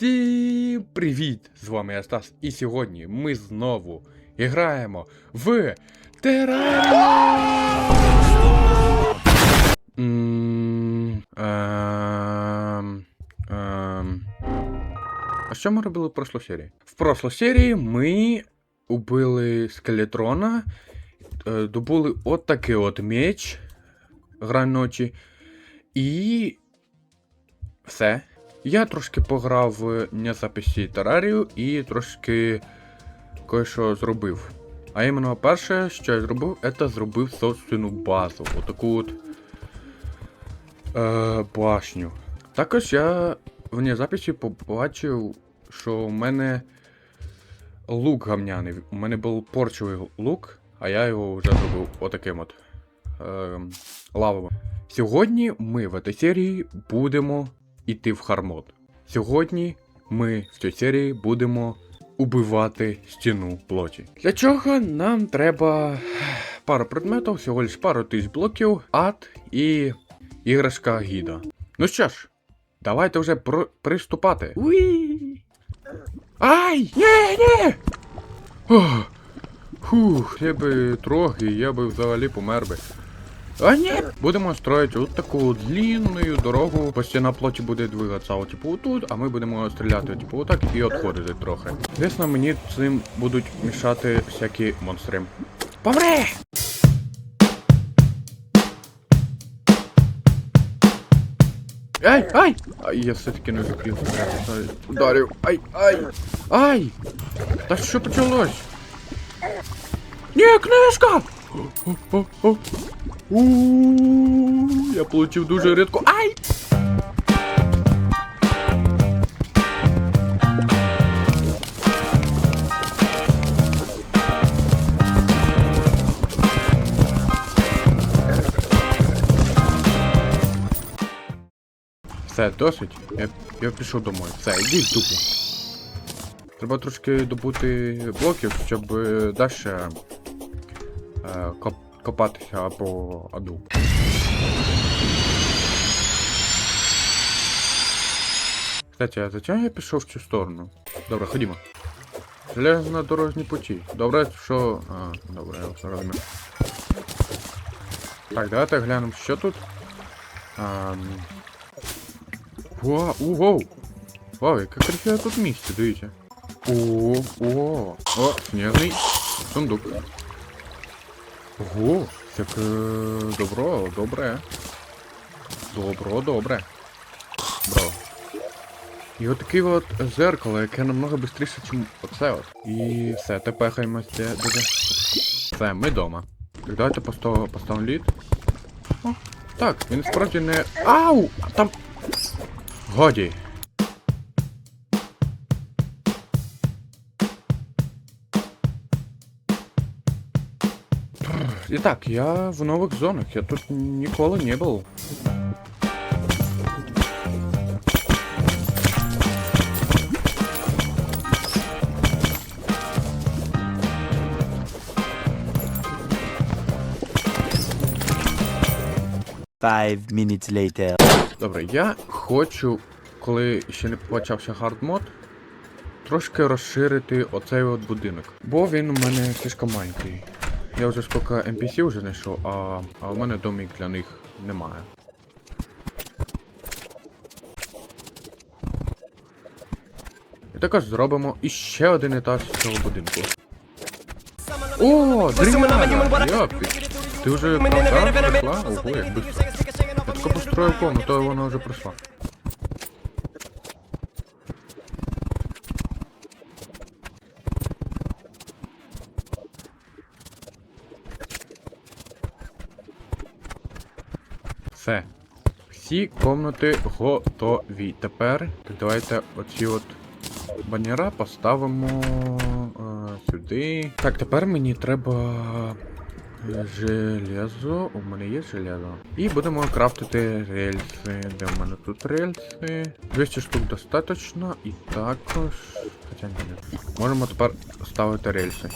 Всім привіт! З вами я Стас, і сьогодні ми знову граємо в Терарію! М, ем, ем. А що ми робили в прошлій серії? В прошлій серії ми убили скелетрона, е, добули от такий от меч грань ночі. І все. Я трошки пограв в незаписі Терарію і трошки кое-що зробив. А іменно перше, що я зробив, це зробив собственну базу. Отаку от е, башню. Також я в незаписі побачив, що у мене лук гамняний. У мене був порчовий лук, а я його вже зробив отаким от е, лавовим. Сьогодні ми в цій серії будемо йти в хармот. Сьогодні ми в цій серії будемо убивати стіну плоті. Для чого нам треба пару предметів, всього лиш пару тисяч блоків, ад і іграшка гіда. Ну що ж, давайте вже про- приступати. Уі! Ай! Ні, ні! Ох, Фух, я би трохи, я би взагалі помер би. А ні! Будемо строїти от таку длинну дорогу, постійно на плоті буде двигатися, от, типу, отут, а ми будемо стріляти, типу, отак і відходити трохи. Звісно, мені цим будуть мішати всякі монстри. Помре! Ай, ай! Ай, я все-таки не закрив. Ай, Ударив. Ай, ай! Ай! Та що почалось? Ні, книжка! О, о, о. У, Я получив дуже рідко. Ай! Все, досить. Я, я пішов домой. Все, йди в дупу. Треба трошки добути блоків, щоб далі е, коп, копатися по аду. Кстати, а зачем я пішов в цю сторону? Добре, ходімо. Железнодорожні путі. Добре, що. А, добре, я все розумію. Так, давайте глянемо, що тут. Ам... Вау, угоу! Вау, яке красиве тут місце, дивіться. О, о, о, снежний сундук. Ого, як е, добро, добре. Добро, добре. Браво. І от таке от зеркало, яке намного швидше, ніж оце от. І все, де, де. Все, ми вдома. Так, давайте поставимо поставимо лід. О, так, він справді не. Ау! Там. Годі. І так, я в нових зонах, я тут ніколи не був. Five minutes later. Добре, я хочу, коли ще не почався хардмод, трошки розширити оцей от будинок. Бо він у мене слишком маленький. Я вже скільки NPC вже знайшов, а, а у мене домик для них немає. І також зробимо іще один етаж цього будинку. О! Йопі! Ти вже правда прийшла? Ого, як быстро. Я тільки построїв комнату, а вона вже прийшла. Все. Всі комнати готові. Тепер давайте оці от банера поставимо е, сюди. Так, тепер мені треба железо. У мене є железо. І будемо крафтити рельси. Де в мене тут рельси? 200 штук достатньо. І також. Хоча ні. Можемо тепер ставити рельси.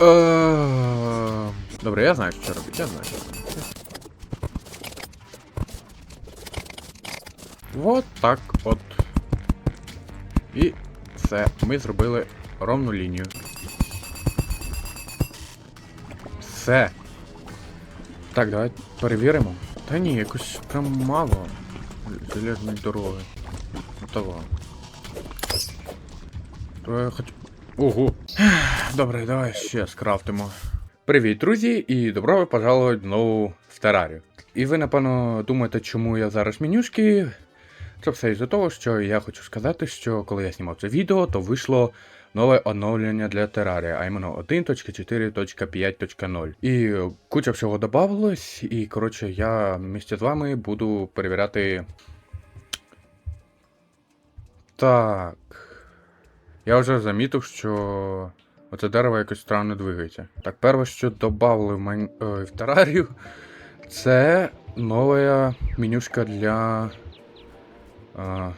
Е, Добре, я знаю, що робити, я знаю. що робити. Вот так от. І все, ми зробили ровну лінію. Все. Так, давай перевіримо. Та ні, якось прям мало железної дороги. Того. Давай хоч. Ого. Добре, давай ще скрафтимо. Привіт, друзі, і добро пожаловать знову в Терарію. І ви, напевно, думаєте, чому я зараз менюшки. Це все із-за того, що я хочу сказати, що коли я знімав це відео, то вийшло нове оновлення для Терарія, а іменно 1.4.5.0. І куча всього додавалось, і коротше, я вместе з вами буду перевіряти. Так. Я вже замітив, що оце дерево якось странно двигається. Так, перше, що додали в, мен... е, в терарію, це нова менюшка для. А,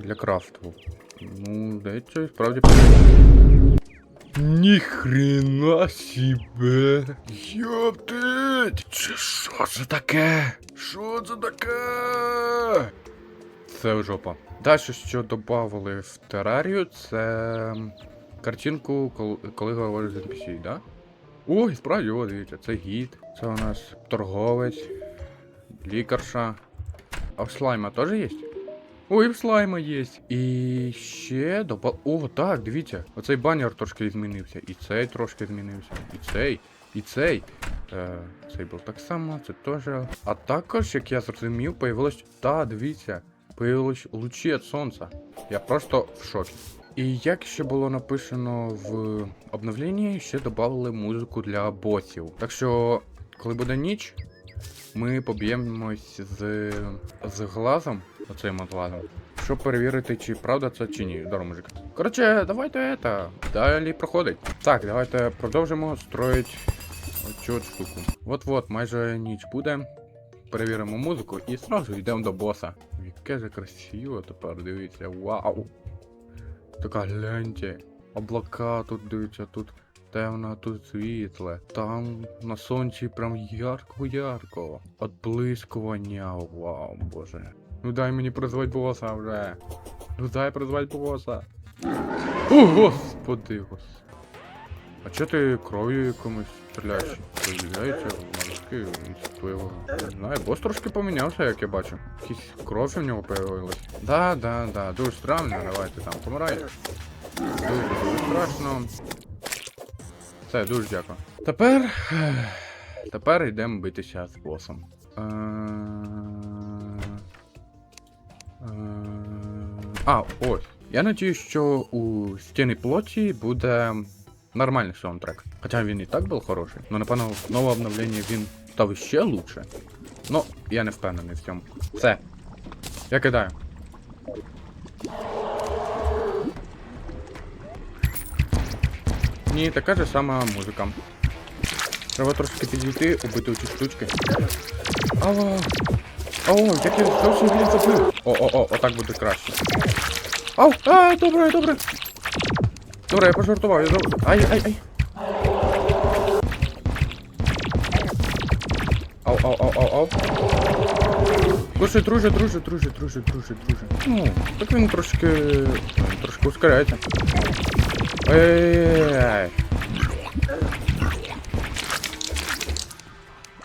для крафту. Ну, і справді. Ніхрена себе! Йоптить! Що це таке? Що це таке? Це жопа. Далі, що додавали в терарію, це картинку, коли говориш з NPC, да? Ой, справді, о, дивіться, це гід. Це у нас торговець, лікарша. А в слайма теж є? Ой, в слайма є. І ще добав. О, так, дивіться. Оцей банер трошки змінився. І цей трошки змінився. І цей, і цей. Е, цей був так само, це теж. А також, як я зрозумів, появилось. Та, дивіться. Появилось лучі від сонця. Я просто в шокі. І як ще було написано в обновленні, ще додали музику для босів. Так що, коли буде ніч, ми поб'ємось з, з глазом, оцим от щоб перевірити, чи правда це чи ні. Здорово, мужик. Коротше, давайте это, далі проходить. Так, давайте продовжимо строїть оцю штуку. От-от, майже ніч буде. Перевіримо музику і зразу йдемо до боса. Яке же красиво тепер, дивіться, вау! Така гляньте. Облака тут дивіться, тут темно, тут світле. Там на сонці прям ярко-ярко. Отблискування, вау, боже. Ну дай мені призвати боса вже. Ну дай призвати боса. О, господи, господи. А чого ти кров'ю якомусь стріляєш? Появляється морський твоєго. Не знаю, бос трошки помінявся, як я бачу. Якісь кров у нього появилась. Да, да, да, дуже странно, давайте там помирай. Дуже дуже страшно. Все, дуже дякую. Тепер. Тепер йдемо битися з босом. Е, А, ось. Я надію, що у стіни плоті буде нормальний саундтрек. Хоча він і так був хороший. Ну, напевно, в нове обновлення він став ще лучше. Ну, я не впевнений в цьому. Все. Я кидаю. Ні, така ж сама музика. Треба трошки підійти, убити ці штучки. Ало. О, як я зовсім блін забив. О-о-о, отак буде краще. Ау! А, добре, добре. Добре, я пожартував, я забув. Ай, ай, ай. Ау, ау, ау, ау, ау. Слушай, друже, друже, друже, друже, друже, друже. Ну, так він трошки. Трошки ускоряється. Ай-яй-яй.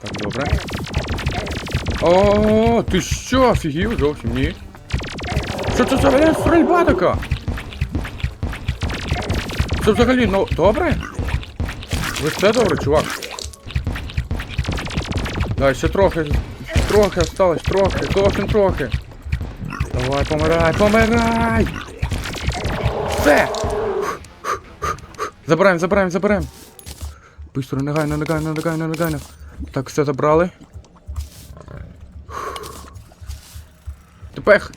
Так, добре. О, ти що, офігів зовсім ні? Що це за блядь, стрільба така? Це взагалі, ну, добре? Ви все добре, чувак? Да, ще трохи, трохи осталось, трохи, зовсім трохи. Давай, помирай, помирай! Все! Забираємо, забираємо, забираємо. Быстро, негайно, негайно, негайно, негайно. Так, все забрали. Пех.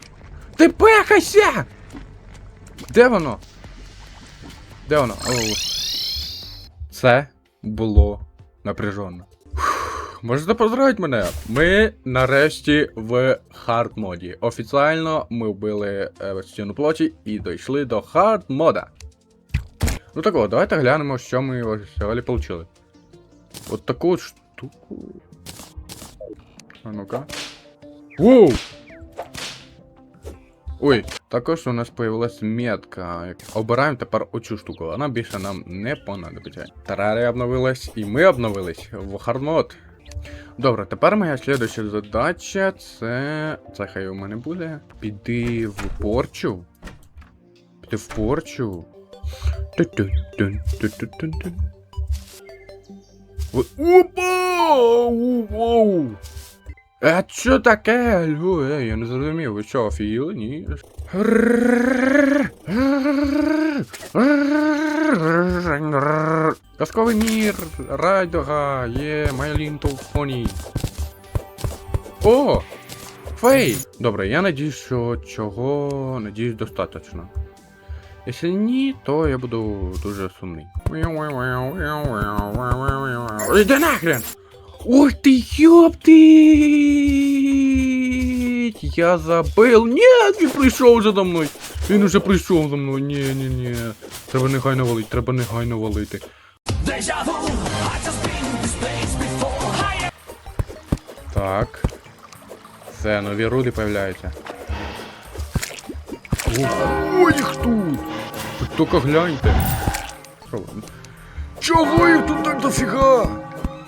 Ти пехайся! Де воно? Де воно? О. Це було напряжено. Можете поздравити мене. Ми нарешті в хард моді. Офіціально ми вбили е, стіну плоті і дійшли до хард мода. Ну так от, давайте глянемо, що ми взагалі отримали. От таку от штуку. А ну-ка. Воу! Ой, також у нас появилась метка. Обираємо тепер оцю штуку. Вона більше нам не понадобиться. Терарія обновилась і ми обновились в хардмод. Добре, тепер моя слідуюча задача це. Це хай у мене буде. Піди в порчу. Піди в порчу. Опа! Вау! А що таке? Льву? Е, я не зрозумів, ви що, офігіли? Ні. Казковий мір, райдога, є, Майлінтов поні. О! Фей! Добре, я надіюсь, що чого надіюсь достатньо. Якщо ні, то я буду дуже сумний. Іди нахрен! Ой ты ёптыть! Я забыл. Нет, він прийшов вже за мною. Він уже прийшов за мною. Ні, ні, ні. Треба негайно валити, треба негайно валити. Так. Це нові рулі появляються. Ой, їх тут! Так тільки гляньте. Чого їх тут так дофіга?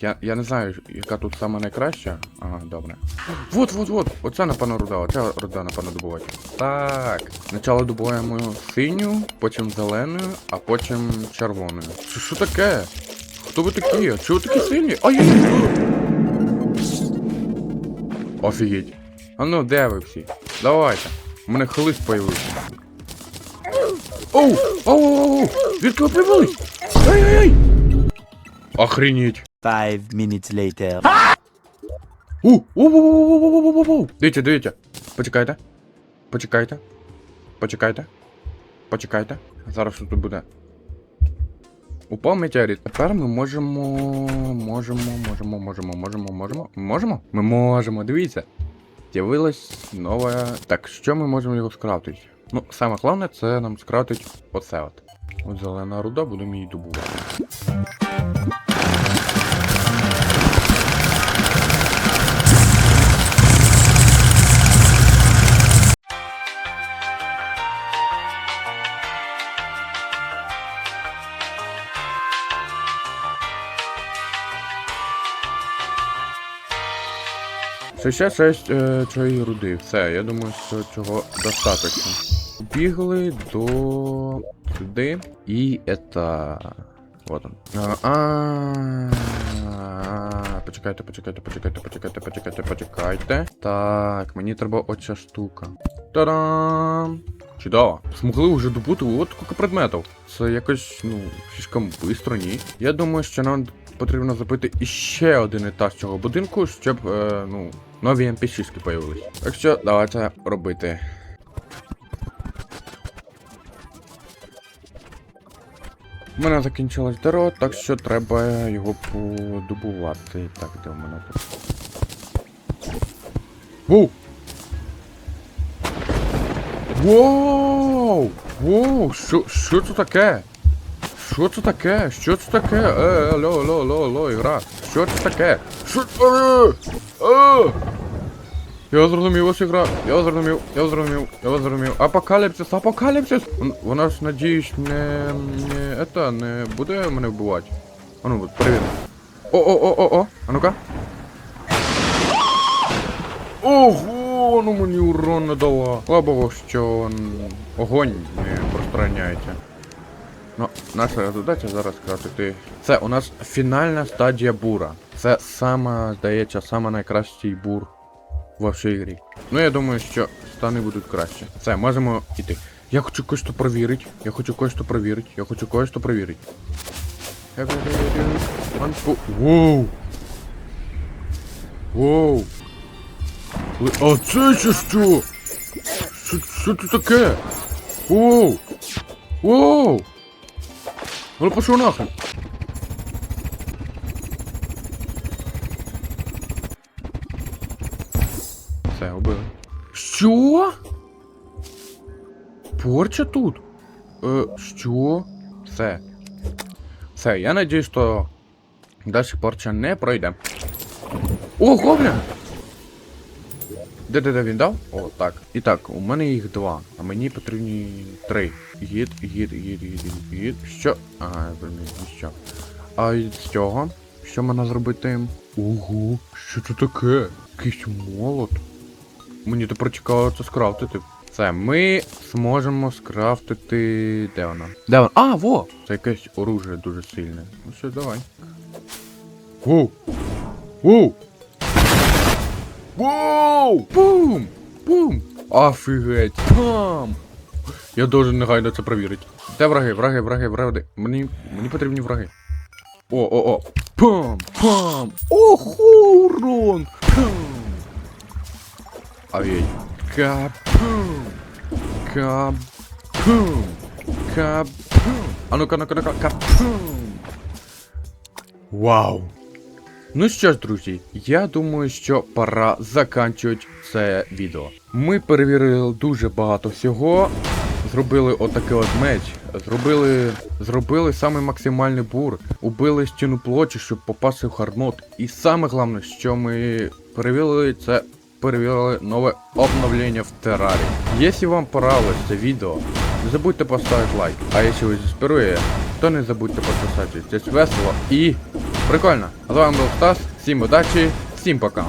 Я я не знаю, яка тут сама найкраща. Ага, добре. Вот-вот-вот! Оце напевно руда, оця руда, напевно, добувати. Так. Спочатку добуваємо синю, потім зелену, а потім червоною. Це що таке? Хто ви такі? Чого такі сильні? Ай, я Офігеть. А ну де ви всі? Давайте. У мене хлист появився. Оу! Оу-оу-оу! Звідки ви прибулись? Ай-ай-ай! Охренеть! Five minutes later. У! У-у-у-у-у-у-у-у-у! Дивіться, дивіться. Почекайте. Почекайте. Почекайте. Почекайте. Зараз що тут буде. Упав метеорит. Тепер ми можемо. Можемо, можемо, можемо, можемо, можемо. Можемо? Ми можемо, дивіться. З'явилась нова. Так, що ми можемо його скрафтити? Ну, саме головне, це нам скрафтить оце от. От зелена руда, будемо її добувати. Це ще шесть е, цієї руди. Все, я думаю, що цього достатньо. Бігли до сюди. І это. Вот он. А, а, Почекайте, почекайте, почекайте, почекайте, почекайте, почекайте. Так, мені треба оця штука. Та-дам! Чудово. Змогли вже добути от скільки предметів. Це якось, ну, слишком швидко, ні. Я думаю, що нам потрібно зробити іще один етаж цього будинку, щоб, е, ну, нові NPC-шки появились. Так що давайте робити. У мене закінчилось дерево, так що треба його подобувати. Так, де у мене тут? Воу! Воу! Воу! Що, що це таке? Що це таке? Що це таке? Е, алло, алло, алло, алло, ігра. Що це таке? Що? Е, е! Я зрозумів вашу гра. Я зрозумів, я зрозумів, я зрозумів. Апокаліпсис, апокаліпсис! Вон- Вона ж, надіюсь, не, не, это, не буде мене вбивати. А ну, перевіримо. О-о-о-о-о, а ну-ка. Ого, ну мені урон не дала. Слава що огонь не розпространяється. Ну, наша задача зараз крафтити. Це у нас фінальна стадія бура. Це сама, здається, сама найкращий бур во всій грі. Ну я думаю, що стани будуть краще. Все, можемо йти. Я хочу кое-що провірити. Я хочу кое-що провірити. Я хочу говорю, Манку. Воу! Воу! А це ще що? Що, що це таке? Воу! Воу! Ну пошел нахрен! Що? Порча тут? Е, що? Все. Все, я надіюсь, що далі порча не пройде. О, гоблін! Де де де він дав? О, так. І так, у мене їх два, а мені потрібні три. Гід, гід, гід, гід, гід. Що? Ага, я розумію, що. А з цього? Що можна зробити? Ого, що це таке? Якийсь молот. Мені тепер цікаво це скрафтити. Це ми зможемо скрафтити. Де воно? Де воно? А, во! Це якесь оружие дуже сильне. Ну що, давай. Воу! Воу! Воу! Бум! Бум! Офігеть! Там! Я должен негайно це перевірити. Де враги, враги, враги, враги. Мені, мені потрібні враги. О, о, о. Пам! Пам! Оху, урон! Пам! Авей. Капум! Капум! Капум! А ну-ка, ну-ка, ну-ка, капум! Вау! Ну що ж, друзі, я думаю, що пора заканчувати це відео. Ми перевірили дуже багато всього. Зробили отакий от меч, зробили, зробили самий максимальний бур, убили стіну плочі, щоб попасти в хардмод. І саме головне, що ми перевірили, це перевірили нове обновлення в Террарі. Якщо вам понравилось це відео, не забудьте поставити лайк. А якщо ви зіспірує, то не забудьте підписатися. Це весело і прикольно. А з вами був Стас, всім удачі, всім пока.